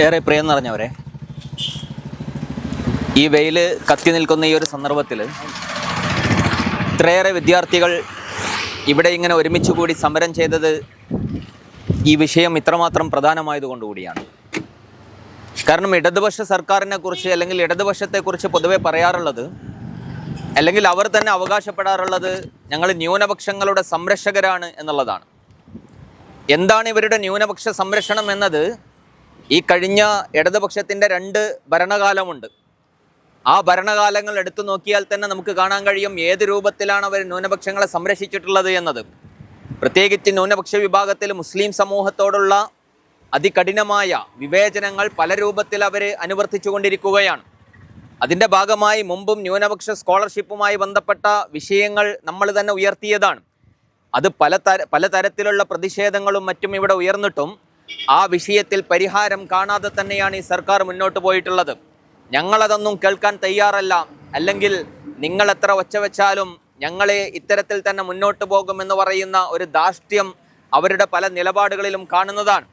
ഏറെ പ്രിയം നിറഞ്ഞവരെ ഈ വെയിൽ കത്തി നിൽക്കുന്ന ഈ ഒരു സന്ദർഭത്തിൽ ഇത്രയേറെ വിദ്യാർത്ഥികൾ ഇവിടെ ഇങ്ങനെ ഒരുമിച്ച് കൂടി സമരം ചെയ്തത് ഈ വിഷയം ഇത്രമാത്രം പ്രധാനമായതുകൊണ്ടുകൂടിയാണ് കാരണം ഇടതുപക്ഷ സർക്കാരിനെ കുറിച്ച് അല്ലെങ്കിൽ ഇടതുപക്ഷത്തെക്കുറിച്ച് പൊതുവെ പറയാറുള്ളത് അല്ലെങ്കിൽ അവർ തന്നെ അവകാശപ്പെടാറുള്ളത് ഞങ്ങൾ ന്യൂനപക്ഷങ്ങളുടെ സംരക്ഷകരാണ് എന്നുള്ളതാണ്. എന്താണ് ഇവരുടെ ന്യൂനപക്ഷ സംരക്ഷണം എന്നത്? ഈ കഴിഞ്ഞ ഇടതുപക്ഷത്തിന്റെ രണ്ട് ഭരണകാലമുണ്ട്. ആ ഭരണകാലങ്ങൾ എടുത്തു നോക്കിയാൽ തന്നെ നമുക്ക് കാണാൻ കഴിയും ഏത് രൂപത്തിലാണ് അവർ ന്യൂനപക്ഷങ്ങളെ സംരക്ഷിച്ചിട്ടുള്ളത് എന്നത്. പ്രത്യേകിച്ച് ന്യൂനപക്ഷ വിഭാഗത്തിൽ മുസ്ലിം സമൂഹത്തോടുള്ള അതികഠിനമായ വിവേചനങ്ങൾ പല രൂപത്തിൽ അവർ അനുവർത്തിച്ചു കൊണ്ടിരിക്കുകയാണ് അതിന്റെ ഭാഗമായി മുമ്പും ന്യൂനപക്ഷ സ്കോളർഷിപ്പുമായി ബന്ധപ്പെട്ട വിഷയങ്ങൾ നമ്മൾ തന്നെ ഉയർത്തിയതാണ്. അത് പല തര പലതരത്തിലുള്ള പ്രതിഷേധങ്ങളും മറ്റും ഇവിടെ ഉയർന്നിട്ടും ആ വിഷയത്തിൽ പരിഹാരം കാണാതെ തന്നെയാണ് ഈ സർക്കാർ മുന്നോട്ട് പോയിട്ടുള്ളത്. ഞങ്ങളതൊന്നും കേൾക്കാൻ തയ്യാറല്ല. അല്ലെങ്കിൽ നിങ്ങൾ എത്ര ഒച്ച വെച്ചാലും ഞങ്ങളെ ഇത്തരത്തിൽ തന്നെ മുന്നോട്ട് പോകുമെന്ന് പറയുന്ന ഒരു ധാർഷ്ട്യം അവരുടെ പല നിലപാടുകളിലും കാണുന്നതാണ്.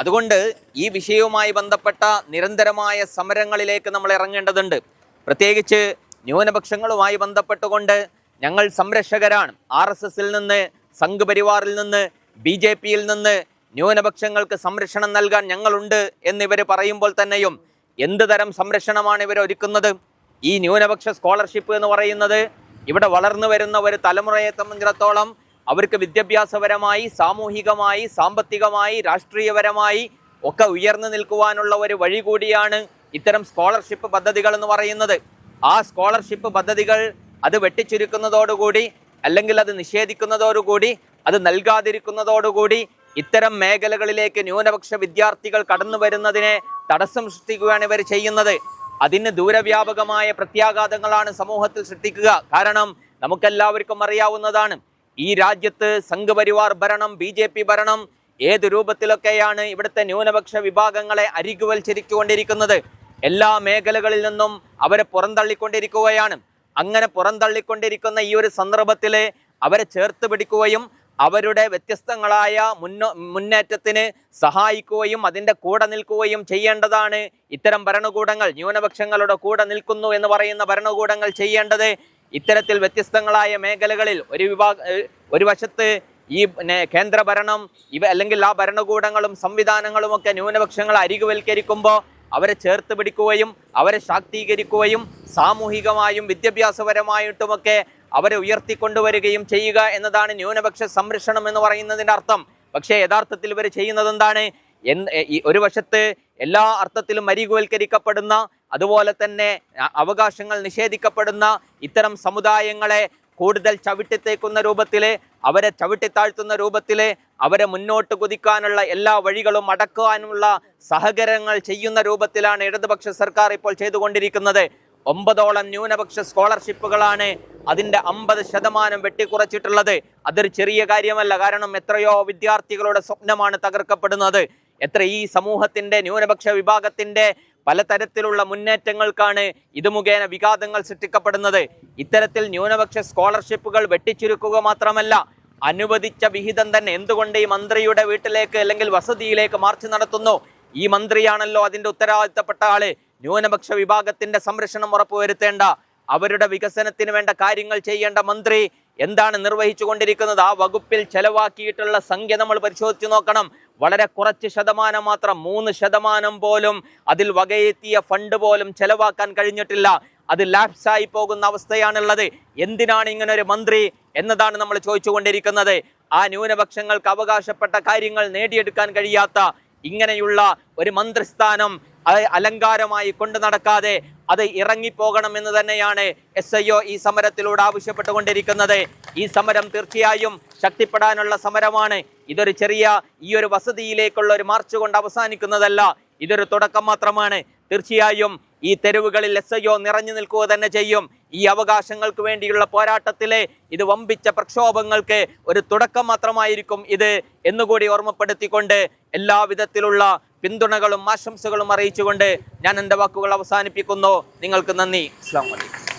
അതുകൊണ്ട് ഈ വിഷയവുമായി ബന്ധപ്പെട്ട നിരന്തരമായ സമരങ്ങളിലേക്ക് നമ്മൾ ഇറങ്ങേണ്ടതുണ്ട്. പ്രത്യേകിച്ച് ന്യൂനപക്ഷങ്ങളുമായി ബന്ധപ്പെട്ടുകൊണ്ട് ഞങ്ങൾ സംരക്ഷകരാണ്. ആർ എസ് എസിൽ നിന്ന് സംഘ് പരിവാറിൽ നിന്ന് ബി ജെ പിയിൽ നിന്ന് ന്യൂനപക്ഷങ്ങൾക്ക് സംരക്ഷണം നൽകാൻ ഞങ്ങളുണ്ട് എന്നിവർ പറയുമ്പോൾ തന്നെയും എന്ത് തരം സംരക്ഷണമാണ് ഇവർ ഒരുക്കുന്നത്? ഈ ന്യൂനപക്ഷ സ്കോളർഷിപ്പ് എന്ന് പറയുന്നത് ഇവിടെ വളർന്നു വരുന്ന ഒരു തലമുറയെ സംബന്ധിച്ചിടത്തോളം അവർക്ക് വിദ്യാഭ്യാസപരമായി സാമൂഹികമായി സാമ്പത്തികമായി രാഷ്ട്രീയപരമായി ഒക്കെ ഉയർന്നു നിൽക്കുവാനുള്ള ഒരു വഴി കൂടിയാണ് ഇത്തരം സ്കോളർഷിപ്പ് പദ്ധതികൾ എന്ന് പറയുന്നത്. ആ സ്കോളർഷിപ്പ് പദ്ധതികൾ അത് വെട്ടിച്ചുരുക്കുന്നതോടുകൂടി അല്ലെങ്കിൽ അത് നിഷേധിക്കുന്നതോടുകൂടി അത് നൽകാതിരിക്കുന്നതോടുകൂടി ഇത്തരം മേഖലകളിലേക്ക് ന്യൂനപക്ഷ വിദ്യാർത്ഥികൾ കടന്നു വരുന്നതിനെ തടസ്സം സൃഷ്ടിക്കുകയാണ് ഇവർ ചെയ്യുന്നത്. അതിന് ദൂരവ്യാപകമായ പ്രത്യാഘാതങ്ങളാണ് സമൂഹത്തിൽ സൃഷ്ടിക്കുക. കാരണം നമുക്കെല്ലാവർക്കും അറിയാവുന്നതാണ് ഈ രാജ്യത്ത് സംഘപരിവാർ ഭരണം ബി ജെ പി ഭരണം ഏത് രൂപത്തിലൊക്കെയാണ് ഇവിടുത്തെ ന്യൂനപക്ഷ വിഭാഗങ്ങളെ അരികുവൽച്ചരിച്ചുകൊണ്ടിരിക്കുന്നത് എല്ലാ മേഖലകളിൽ നിന്നും അവരെ പുറന്തള്ളിക്കൊണ്ടിരിക്കുകയാണ്. അങ്ങനെ പുറന്തള്ളിക്കൊണ്ടിരിക്കുന്ന ഈ ഒരു സന്ദർഭത്തിൽ അവരെ ചേർത്ത് പിടിക്കുകയും അവരുടെ വ്യത്യസ്തങ്ങളായ മുന്നോ മുന്നേറ്റത്തിന് സഹായിക്കുകയും അതിന്റെ കൂടെ നിൽക്കുകയും ചെയ്യേണ്ടതാണ്. ഇത്തരം ഭരണകൂടങ്ങൾ ന്യൂനപക്ഷങ്ങളുടെ കൂടെ നിൽക്കുന്നു എന്ന് പറയുന്ന ഭരണകൂടങ്ങൾ ചെയ്യേണ്ടത് ഇത്തരത്തിൽ വ്യത്യസ്തങ്ങളായ മേഖലകളിൽ ഒരു വിഭാഗ ഒരു വശത്ത് ഈ കേന്ദ്രഭരണം കേന്ദ്ര ഭരണം ഇവ അല്ലെങ്കിൽ ആ ഭരണകൂടങ്ങളും സംവിധാനങ്ങളും ഒക്കെ ന്യൂനപക്ഷങ്ങളെ അരികുവൽക്കരിക്കുമ്പോൾ അവരെ ചേർത്ത് പിടിക്കുകയും അവരെ ശാക്തീകരിക്കുകയും സാമൂഹികമായും വിദ്യാഭ്യാസപരമായിട്ടുമൊക്കെ അവരെ ഉയർത്തിക്കൊണ്ടുവരികയും ചെയ്യുക എന്നതാണ് ന്യൂനപക്ഷ സംരക്ഷണം എന്ന് പറയുന്നതിന്റെ അർത്ഥം. പക്ഷേ യഥാർത്ഥത്തിൽ ഇവർ ചെയ്യുന്നത് എന്താണ് ഒരു വശത്ത് എല്ലാ അർത്ഥത്തിലും അരികുവൽക്കരിക്കപ്പെടുന്ന അതുപോലെ തന്നെ അവകാശങ്ങൾ നിഷേധിക്കപ്പെടുന്ന ഇത്തരം സമുദായങ്ങളെ കൂടുതൽ ചവിട്ടിത്തേക്കുന്ന രൂപത്തിൽ അവരെ ചവിട്ടിത്താഴ്ത്തുന്ന രൂപത്തിൽ അവരെ മുന്നോട്ട് കുതിക്കാനുള്ള എല്ലാ വഴികളും അടക്കുവാനുള്ള സഹകരണങ്ങൾ ചെയ്യുന്ന രൂപത്തിലാണ് ഇടതുപക്ഷ സർക്കാർ ഇപ്പോൾ ചെയ്തുകൊണ്ടിരിക്കുന്നത്. ഒമ്പതോളം ന്യൂനപക്ഷ സ്കോളർഷിപ്പുകളാണ് അതിന്റെ അമ്പത് ശതമാനം വെട്ടിക്കുറച്ചിട്ടുള്ളത്. അതൊരു ചെറിയ കാര്യമല്ല. കാരണം എത്രയോ വിദ്യാർത്ഥികളുടെ സ്വപ്നമാണ് തകർക്കപ്പെടുന്നത്. എത്ര ഈ സമൂഹത്തിന്റെ ന്യൂനപക്ഷ വിഭാഗത്തിന്റെ പലതരത്തിലുള്ള മുന്നേറ്റങ്ങൾക്കാണ് ഇത് മുഖേന വിഘാതങ്ങൾ സൃഷ്ടിക്കപ്പെടുന്നത്. ഇത്തരത്തിൽ ന്യൂനപക്ഷ സ്കോളർഷിപ്പുകൾ വെട്ടിച്ചുരുക്കുക മാത്രമല്ല അനുവദിച്ച വിഹിതം തന്നെ എന്തുകൊണ്ട് ഈ മന്ത്രിയുടെ വീട്ടിലേക്ക് അല്ലെങ്കിൽ വസതിയിലേക്ക് മാർച്ച് നടത്തുന്നു? ഈ മന്ത്രിയാണല്ലോ അതിന്റെ ഉത്തരവാദിത്തപ്പെട്ട ആൾ. ന്യൂനപക്ഷ വിഭാഗത്തിന്റെ സംരക്ഷണം ഉറപ്പുവരുത്തേണ്ട അവരുടെ വികസനത്തിന് വേണ്ട കാര്യങ്ങൾ ചെയ്യേണ്ട മന്ത്രി എന്താണ് നിർവഹിച്ചു കൊണ്ടിരിക്കുന്നത് ആ വകുപ്പിൽ ചെലവാക്കിയിട്ടുള്ള സംഖ്യ നമ്മൾ പരിശോധിച്ചു നോക്കണം. വളരെ കുറച്ച് ശതമാനം മാത്രം മൂന്ന് ശതമാനം പോലും അതിൽ വകയെത്തിയ ഫണ്ട് പോലും ചെലവാക്കാൻ കഴിഞ്ഞിട്ടില്ല. അത് ലാപ്സായി പോകുന്ന അവസ്ഥയാണുള്ളത്. എന്തിനാണ് ഇങ്ങനെ ഒരു മന്ത്രി എന്നതാണ് നമ്മൾ ചോദിച്ചുകൊണ്ടിരിക്കുന്നത്. ആ ന്യൂനപക്ഷങ്ങൾക്ക് അവകാശപ്പെട്ട കാര്യങ്ങൾ നേടിയെടുക്കാൻ കഴിയാത്ത ഇങ്ങനെയുള്ള ഒരു മന്ത്രിസ്ഥാനം അലങ്കാരമായി കൊണ്ടു നടക്കാതെ അത് ഇറങ്ങിപ്പോകണം എന്ന് തന്നെയാണ് എസ് ഐ ഒ ഈ സമരത്തിലൂടെ ആവശ്യപ്പെട്ടുകൊണ്ടിരിക്കുന്നത്. ഈ സമരം തീർച്ചയായും ശക്തിപ്പെടാനുള്ള സമരമാണ്. ഇതൊരു ചെറിയ ഈ ഒരു വസതിയിലേക്കുള്ള ഒരു മാർച്ച് കൊണ്ട് അവസാനിക്കുന്നതല്ല. ഇതൊരു തുടക്കം മാത്രമാണ്. തീർച്ചയായും ഈ തെരുവുകളിൽ എസ് ഐ ഒ നിറഞ്ഞു നിൽക്കുക തന്നെ ചെയ്യും. ഈ അവകാശങ്ങൾക്ക് വേണ്ടിയുള്ള പോരാട്ടത്തിലെ ഇത് വമ്പിച്ച പ്രക്ഷോഭങ്ങൾക്ക് ഒരു തുടക്കം മാത്രമായിരിക്കും ഇത് എന്നുകൂടി ഓർമ്മപ്പെടുത്തിക്കൊണ്ട് എല്ലാവിധത്തിലുള്ള പിന്തുണകളും ആശംസകളും അറിയിച്ചുകൊണ്ട് ഞാൻ എന്റെ വാക്കുകൾ അവസാനിപ്പിക്കുന്നു. നിങ്ങൾക്ക് നന്ദി. അസ്സാം വലൈക്കും